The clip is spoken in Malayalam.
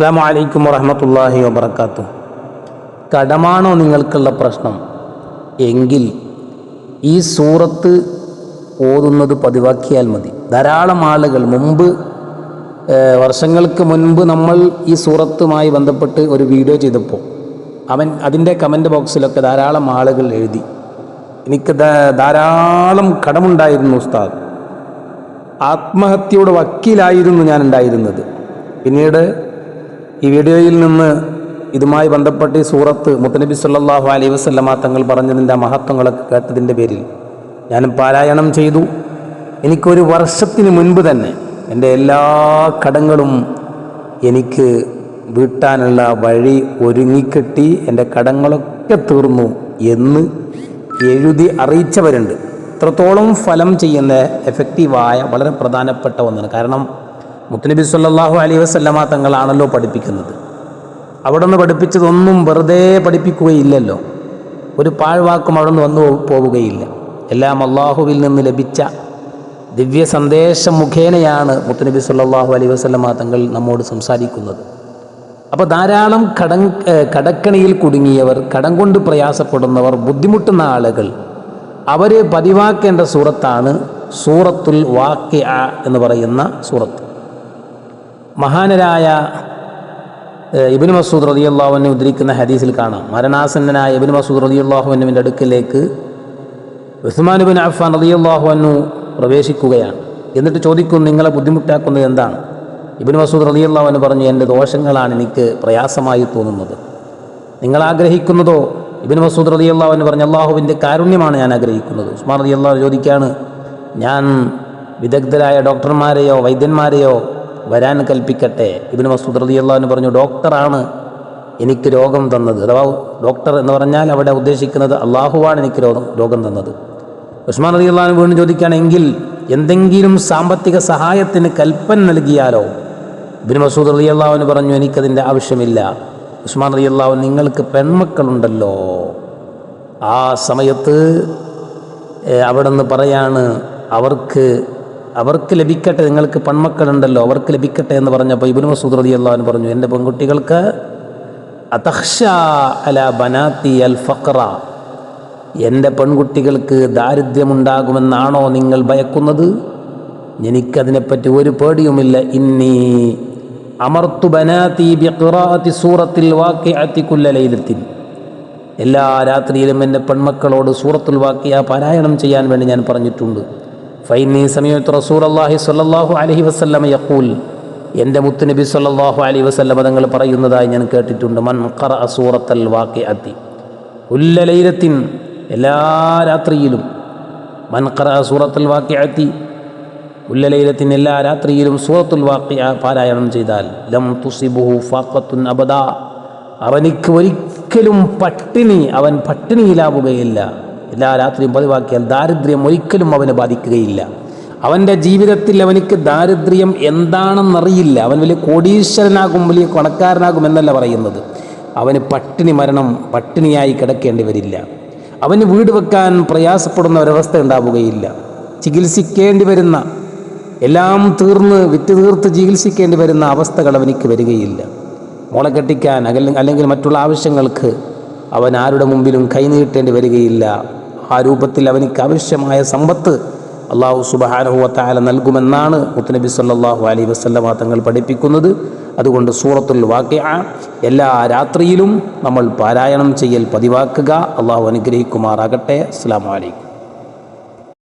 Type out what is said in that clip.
അസ്സാം വലൈക്കും വറഹമത്തല്ലാഹി വബർക്കാത്തു കടമാണോ നിങ്ങൾക്കുള്ള പ്രശ്നം? എങ്കിൽ ഈ സൂറത്ത് ഓതുന്നത് പതിവാക്കിയാൽ മതി. ധാരാളം ആളുകൾ മുമ്പ് വർഷങ്ങൾക്ക് മുൻപ് നമ്മൾ ഈ സൂറത്തുമായി ബന്ധപ്പെട്ട് ഒരു വീഡിയോ ചെയ്തപ്പോൾ അവൻ അതിന്റെ കമന്റ് ബോക്സിലൊക്കെ ധാരാളം ആളുകൾ എഴുതി. എനിക്ക് ധാരാളം കടമുണ്ടായിരുന്നു ഉസ്താദ്. ആത്മഹത്യയുടെ വക്കീലായിരുന്നു ഞാൻ ഉണ്ടായിരുന്നത് പിന്നീട് ഈ വീഡിയോയിൽ നിന്ന് ഇതുമായി ബന്ധപ്പെട്ട് ഈ സൂറത്ത് മുത്തനബി സല്ലാഹു അലൈ വസല്ലമ തങ്ങൾ പറഞ്ഞതിന്റെ മഹത്വങ്ങളൊക്കെ കേട്ടതിന്റെ പേരിൽ ഞാൻ പാരായണം ചെയ്തു. എനിക്കൊരു വർഷത്തിന് മുൻപ് തന്നെ എന്റെ എല്ലാ കടങ്ങളും എനിക്ക് വീട്ടാനുള്ള വഴി ഒരുങ്ങിക്കെട്ടി. എന്റെ കടങ്ങളൊക്കെ തീർന്നു എന്ന് എഴുതി അറിയിച്ചവരുണ്ട്. ഇത്രത്തോളം ഫലം ചെയ്യുന്ന എഫക്റ്റീവായ വളരെ പ്രധാനപ്പെട്ട ഒന്നാണ്. കാരണം മുത്തനബി സല്ലാഹു അലൈഹി വസല്ലമ തങ്ങളാണല്ലോ പഠിപ്പിക്കുന്നത്. അവിടെ നിന്ന് പഠിപ്പിച്ചതൊന്നും വെറുതെ പഠിപ്പിക്കുകയില്ലല്ലോ. ഒരു പാഴ്വാക്കും അവിടെ നിന്ന് വന്നു പോവുകയില്ല. എല്ലാം അള്ളാഹുവിൽ നിന്ന് ലഭിച്ച ദിവ്യ സന്ദേശം മുഖേനയാണ് മുത്തനബി സല്ലാഹു അലൈഹി വസല്ലമ തങ്ങൾ നമ്മോട് സംസാരിക്കുന്നത്. അപ്പോൾ ധാരാളം കടം കടക്കണിയിൽ കുടുങ്ങിയവർ കടം കൊണ്ട് പ്രയാസപ്പെടുന്നവർ ബുദ്ധിമുട്ടുന്ന ആളുകൾ അവർ പതിവാക്കേണ്ട സൂറത്താണ് സൂറത്തുൽ വാക്യ എന്ന് പറയുന്ന സൂറത്ത്. മഹാനരായ ഇബിൻ മസൂദ് റളിയല്ലാഹുവിനെ ഉദ്ധരിക്കുന്ന ഹദീസിൽ കാണാം. മരണാസന്നനായ ഇബ്നു മസൂദ് റളിയല്ലാഹുവിന്റെ അടുക്കിലേക്ക് ഉസ്മാൻ ബിൻ അഫ്ഫാൻ റളിയല്ലാഹുവിനു പ്രവേശിക്കുകയാണ്. എന്നിട്ട് ചോദിക്കും നിങ്ങളെ ബുദ്ധിമുട്ടാക്കുന്നത് എന്താണ്? ഇബിൻ മസൂദ് റളിയല്ലാഹുവിന് പറഞ്ഞു എന്റെ ദോഷങ്ങളാണ് എനിക്ക് പ്രയാസമായി തോന്നുന്നത്. നിങ്ങൾ ആഗ്രഹിക്കുന്നതോ? ഇബിൻ മസൂദ് റളിയല്ലാഹുവിന് പറഞ്ഞു അള്ളാഹുവിന്റെ കാരുണ്യമാണ് ഞാൻ ആഗ്രഹിക്കുന്നത്. ഉസ്മാൻ റളിയല്ലാഹു ചോദിക്കുകയാണ് ഞാൻ വിദഗ്ധരായ ഡോക്ടർമാരെയോ വൈദ്യന്മാരെയോ വരാൻ കൽപ്പിക്കട്ടെ. ഇബിന് മസൂദ് റളിയല്ലാഹുവിന് പറഞ്ഞു ഡോക്ടറാണ് എനിക്ക് രോഗം തന്നത്. അഥവാ ഡോക്ടർ എന്ന് പറഞ്ഞാൽ അവിടെ ഉദ്ദേശിക്കുന്നത് അള്ളാഹുവാണ് എനിക്ക് രോഗം രോഗം തന്നത്. ഉസ്മാൻ അലി അള്ളഹാൻ വീണ്ടും ചോദിക്കുകയാണെങ്കിൽ എന്തെങ്കിലും സാമ്പത്തിക സഹായത്തിന് കൽപ്പന നൽകിയാലോ? ബിൻ മസൂദ് അലി അള്ളാഹുവിന് പറഞ്ഞു എനിക്കതിന്റെ ആവശ്യമില്ല. ഉസ്മാൻ അലി അള്ളാഹു നിങ്ങൾക്ക് പെൺമക്കളുണ്ടല്ലോ. ആ സമയത്ത് അവിടെ നിന്ന് പറയാണ് അവർക്ക് അവർക്ക് ലഭിക്കട്ടെ നിങ്ങൾക്ക് പെൺമക്കളുണ്ടല്ലോ അവർക്ക് ലഭിക്കട്ടെ എന്ന് പറഞ്ഞപ്പോൾ ഇബിന് മസൂദ് റതി അള്ളഹാൻ പറഞ്ഞു എന്റെ പെൺകുട്ടികൾക്ക് അല ബനാത്തി അൽ ഫക്ര എന്റെ പെൺകുട്ടികൾക്ക് ദാരിദ്ര്യമുണ്ടാകുമെന്നാണോ നിങ്ങൾ ഭയക്കുന്നത്? എനിക്കതിനെപ്പറ്റി ഒരു പേടിയുമില്ല. ഇന്നി അമർത്തു ബനാത്തി ബിഖിറാഅത്തി സൂറത്തിൽ വാക്കിഅത്തി കുല്ല ലൈലത്തിൻ. എല്ലാ രാത്രിയിലും എന്റെ പെൺമക്കളോട് സൂറത്തുൽ വാക്കിയ പാരായണം ചെയ്യാൻ വേണ്ടി ഞാൻ പറഞ്ഞിട്ടുണ്ട്. ഫൈനി സമയത്ത് റസൂൽ അള്ളാഹി സ്വല്ലല്ലാഹു അലഹി വസ്ലമ യക്കൂൽ എന്റെ മുത്തുനബി സ്വല്ലല്ലാഹു അലൈഹി വസ്ലമ തങ്ങൾ പറയുന്നതായി ഞാൻ കേട്ടിട്ടുണ്ട്. മൻ ഖറഅ സൂറത്തൽ വാക്കി അത്തി ലൈലത്തിൻ എല്ലാ രാത്രിയിലും മൻ ഖറഅ സൂറത്തുൽ വാക്കി അത്തി ലൈലത്തിൻ എല്ലാ രാത്രിയിലും സൂറത്തുൽ വാക്കി പാരായണം ചെയ്താൽ ലം തുസിബുഹു ഫാഖത്തുൻ അബദ. അവനിക്ക് ഒരിക്കലും പട്ടിണി അവൻ പട്ടിണിയിലാവുകയില്ല. എല്ലാ രാത്രിയും പതിവാക്കിയാൽ ദാരിദ്ര്യം ഒരിക്കലും അവനെ ബാധിക്കുകയില്ല. അവന്റെ ജീവിതത്തിൽ അവനിക്ക് ദാരിദ്ര്യം എന്താണെന്നറിയില്ല. അവൻ വലിയ കോടീശ്വരനാകും വലിയ പണക്കാരനാകും എന്നല്ല പറയുന്നത്. അവന് പട്ടിണി മരണം പട്ടിണിയായി കിടക്കേണ്ടി വരില്ല. അവന് വീട് വെക്കാൻ പ്രയാസപ്പെടുന്ന ഒരവസ്ഥ ഉണ്ടാവുകയില്ല. ചികിത്സിക്കേണ്ടി വരുന്ന എല്ലാം തീർന്ന് വിറ്റ് തീർത്ത് ചികിത്സിക്കേണ്ടി വരുന്ന അവസ്ഥകൾ അവനിക്ക് വരികയില്ല. മോളെ കെട്ടിക്കാൻ അല്ലെങ്കിൽ മറ്റുള്ള ആവശ്യങ്ങൾക്ക് അവൻ ആരുടെ മുമ്പിലും കൈനീട്ടേണ്ടി വരികയില്ല. ആ രൂപത്തിൽ അവനിക്ക് ആവശ്യമായ സമ്പത്ത് അള്ളാഹു സുബാനഹുവത്തായ നൽകുമെന്നാണ് മുത്തനബി സല്ലാഹു അലൈ വസല്ലമ തങ്ങൾ പഠിപ്പിക്കുന്നത്. അതുകൊണ്ട് സൂറത്തുൽ വാക്യ എല്ലാ രാത്രിയിലും നമ്മൾ പാരായണം ചെയ്യൽ പതിവാക്കുക. അള്ളാഹു അനുഗ്രഹിക്കുമാറാകട്ടെ. അസ്സാം വലൈക്കും